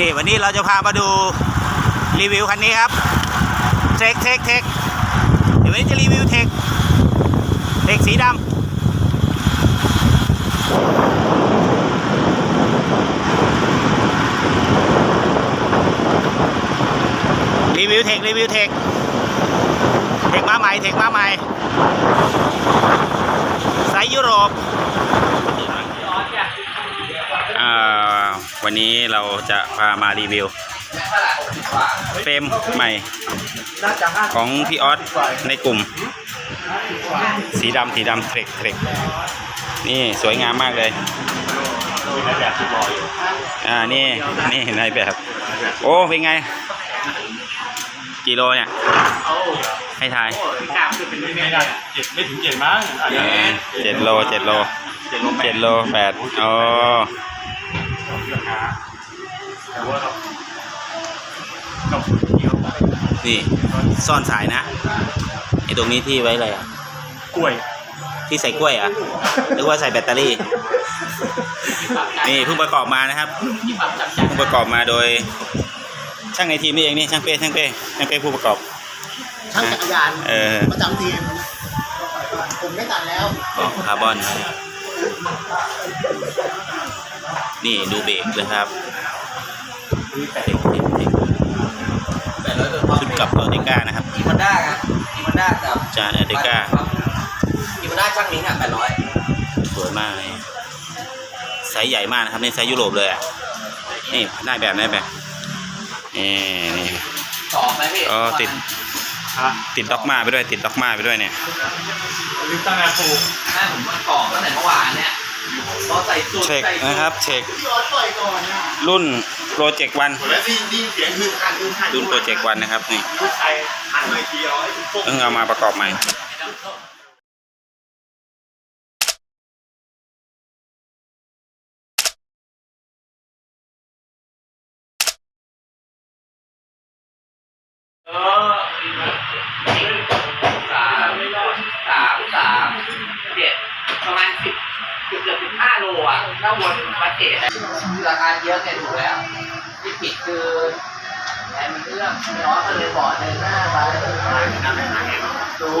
นี่วันนี้เราจะพามาดูรีวิวคันนี้ครับเทคเทคเทคเดี๋ยววันนี้จะรีวิวเทคเทคสีดำรีวิวเทครีวิวเทคเทคมาใหม่เทคมาใหม่ไซส์ยุโรป วันนี้เราจะพามารีวิวเฟรมใหม่ของพี่ออสในกลุ่ม สีดำสีดำเทรกเทรกนี่สวยงามมากเลยอ่านี่นี่นายแบบ โอ้เป็นไง กิโลเนี่ยให้ทายไม่ได้เจ็ดไม่ถึงเจ็ดมั้งอาจจะอ่าเจ็ดโลเจ็ดโลเจ็ดโลแปเจ็ดดโลแปดอ๋อแต่ว่าเรากับนี่ ซ่อนสายนะไอตรงนี้ที่ไว้อะไรอะกล้วย ที่ใส่กล้วยเหรอะหรือว่าใส่แบตเตอรี่ นี่เพิ่งประกอบมานะครับเพิ่งประกอบมาโดย ช่างในทีมนี่เองนี่ช่างเป้ช่างเป้ช่างเป้ผู้ประกอบ ช่างจักรยานเออประจำทีมผมไม่ตัดแล้วออกคาร์บอน นะครับนี่ดูเบรกเลยครับเทคเทคเทคชุดกับออติก้านะครับอีมันด้าครับอีมันด้ากับจานออติก้าอีมันด้าช่างนิ้งอะแปดร้อยสวยมากเลยไซส์ใหญ่มากนะครับนี่ไซส์ยุโรปเลยอะนี่ได้แบบได้แบบนี่นี่สองไหมพี่ก็ติด ฮะติดด็อกมาไปด้วย ติดด็อกมาไปด้วยเนี่ยลืมตั้งแต่ปลูกแม่ผมมันกรอกตั้งแต่เมื่อวานเนี่ยพอใส่สูตรเช็คใส่สูตนะครับ เช็คพี่ออสปล่อยก่อนนะรุ่นโปรเจกต์วันแล้วได้ยินเสียงคือหันคือหันรุ่นโปรเจกต์วันนะครับนี่ลูกชายหันมาอีกทีเอาไอ้พวกเพิ่งเอามาประกอบใหม่ เออ ถ้าวนวัดเกตราคาเยอะเนี่ยถูกแล้วที่ผิดคือแอนเรื่องน้องก็เลยบอกเดินหน้าไปดู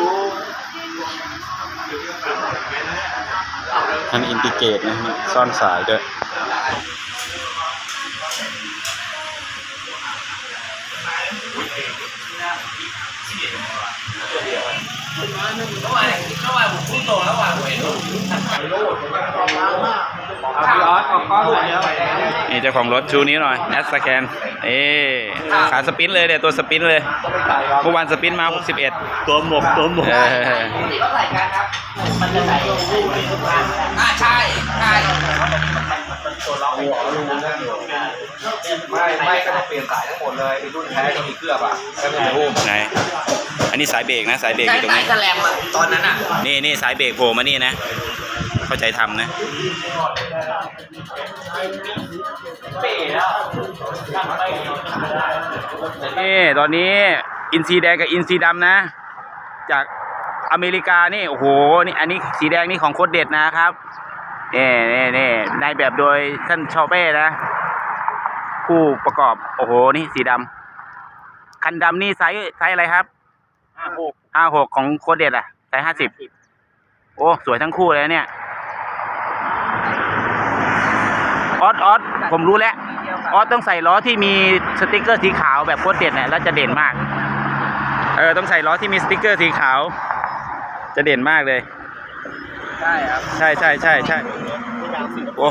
ทันอินทิเกตนะฮะซ่อนสายด้วยเมื่อวานเมื่อวานผมพูดตรงแล้วว่าผมเห็นพี่ออสออกก้อนเดียว นี่เจ้าของรถชูนี้วหน่อยแอดสแกนเอ๊ขาสปรินต์เลยเดี๋ยวตัวสปรินต์เลยเมื่อวานสปรินต์มา 61 ตัวหมกตัวหมกเออปกติเขาใส่กันครับมันจะใส่อ่าใช่ใช่ไม่ไม่ก็ต้องเปลี่ยนสายทั้งหมดเลยไอ้รุ่นแท้ก็มีเคลือบอะก็ไม่รู้ไหนอันนี้สายเบรกนะสายเบรกอใช้ยู่ตรงสายนี้สแลมอะตอนนั้นอะนี่นี่สายเบรกโผล่มานี่นะ เข้าใจทำนะนี่ตอนนี้อินซีแดงกับอินซีดำนะ จากอเมริกานี่โอ้โหนี่อันนี้สีแดงนี่ของโคตรเด็ดนะครับนี่นี่นี่ในแบบโดยท่านชอเป้นะผู้ประกอบโอ้โหนี่สีดำคันดำนี่ไซส์ไซส์อะไรครับห้าหกห้าหกของโคตรเด็ดอะไซส์ห้าสิบโอ้ สวยทั้งคู่เลยเนี่ย ออสออสผมรู้แล้วออสต้องใส่ล้อที่มีสติกเกอร์สีขาวแบบโคตรเด็ดเนี่ยแล้วจะเด่นมาก เออต้องใส่ล้อที่มีสติกเกอร์สีขาว จะเด่นมากเลย ใช่ครับ ใช่ใช่ใช่ใช่โอ้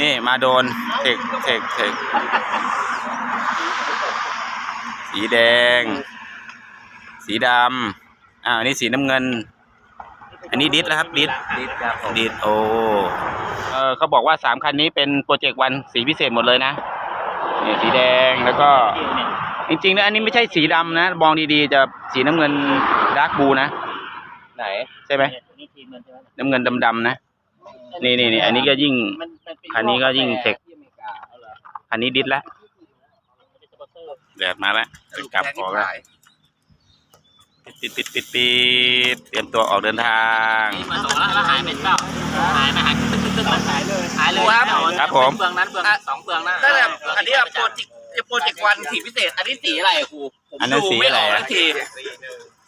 นี่มาโดนเทกเทกเทกสีแดง สีดำอ่าอันนี้สีน้ำเงิน อันนี้ดิสแล้วครับดิสดิสครับผมดิสโอ เออเขาบอกว่าสามคันนี้เป็นโปรเจกต์วันสีพิเศษหมดเลยนะนี่สีแดงแล้วก็ จริงๆแล้วอันนี้ไม่ใช่สีดำนะมองดีๆจะสีน้ำเงินดาร์กบูนะ ไหนใช่ไหมน้ำเงินดำๆนะนี่นี่นี่อันนี้ก็ยิ่ง คันนี้ก็ยิ่งเทคอันนี้ดิสแล้วแดดมาแล้วกลับออกแล้วปิดปิดปิดปิดเตรียมตัวออกเดินทางมาส่งแล้วแล้วหายไปเปล่าหายไปหาย ตึ๊กตึ๊กตึ๊กหายเลยหายดูครับครับผมเฟืองนั้นเฟืองสองเฟืองนั้นนั่นแหละอันนี้โปรเจกต์โปรเจกต์วันสีพิเศษ อันนี้สีอะไรอะครูผมอันนั้นดูสีไม่อะไรออกอะสักที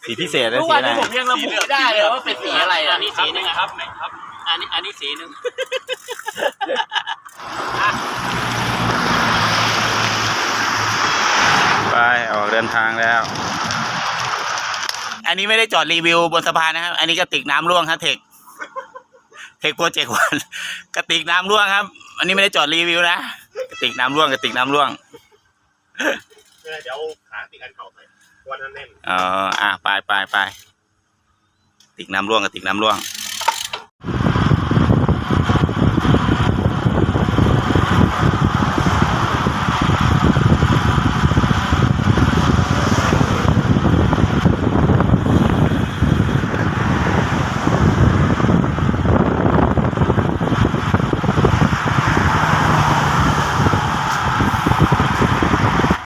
สีพิเศษและทุกสีวันอะไรนี้ผมยังระบุไม่ได้เลยว่าเป็นสีอะไรอะอันนี้สีหนึงอะครับไม่ครับ อันนี้อันนี้สีหนึ่งไปออกเดินทางแล้ว อันนี้ไม่ได้จอดรีวิวบนสะพานนะครับ อันนี้กระติกน้ำร่วงครับเทค เทคโปรเจกต์วันกระติกน้ำร่วงครับ อันนี้ไม่ได้จอดรีวิวนะกระติกน้ำร่วงกระติกน้ำร่วงเดี๋ยวขาติดกันเข่าไปวันนั้นแน่นเอออะไปไปไปกระติกน้ำร่วงกระติกน้ำร่วงเ